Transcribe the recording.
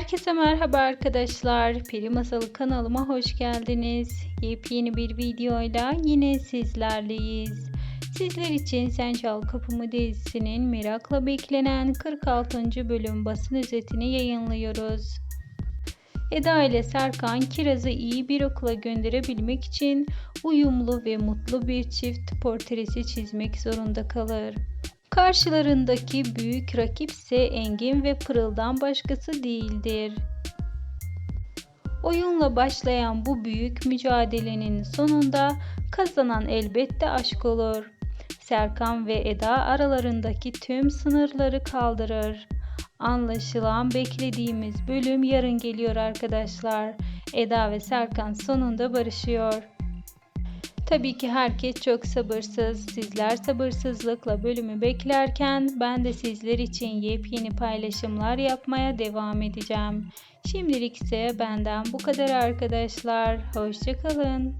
Herkese merhaba arkadaşlar. Peri Masalı kanalıma hoş geldiniz. Yepyeni bir videoyla yine sizlerleyiz. Sizler için Sen Çal Kapımı dizisinin merakla beklenen 46. bölüm basın özetini yayınlıyoruz. Eda ile Serkan Kiraz'ı iyi bir okula gönderebilmek için uyumlu ve mutlu bir çift portresi çizmek zorunda kalır. Karşılarındaki büyük rakipse Engin ve Pırıl'dan başkası değildir. Oyunla başlayan bu büyük mücadelenin sonunda kazanan elbette aşk olur. Serkan ve Eda aralarındaki tüm sınırları kaldırır. Anlaşılan beklediğimiz bölüm yarın geliyor arkadaşlar. Eda ve Serkan sonunda barışıyor. Tabii ki herkes çok sabırsız. Sizler sabırsızlıkla bölümü beklerken ben de sizler için yepyeni paylaşımlar yapmaya devam edeceğim. Şimdilik ise benden bu kadar arkadaşlar. Hoşçakalın.